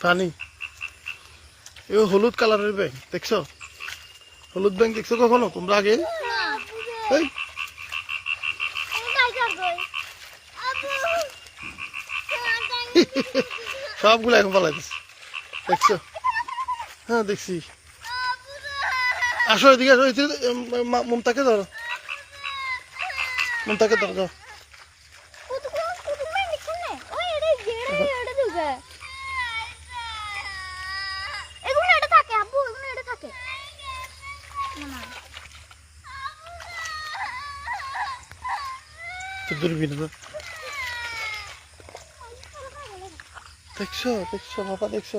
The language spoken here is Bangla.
সানি এ হলুদ কালারের ব্যাংক দেখছ? হলুদ ব্যাংক দেখছ কখনো? তোমরা আগে? সবগুলো এখন পালাই দিচ্ছে দেখছ? হ্যাঁ দেখছি। আসো এদিকে আসো মমতাকে ধরো। মমতাকে ধরো যাও তো দূরবীন না দেখছ দেখছ বাবা দেখছ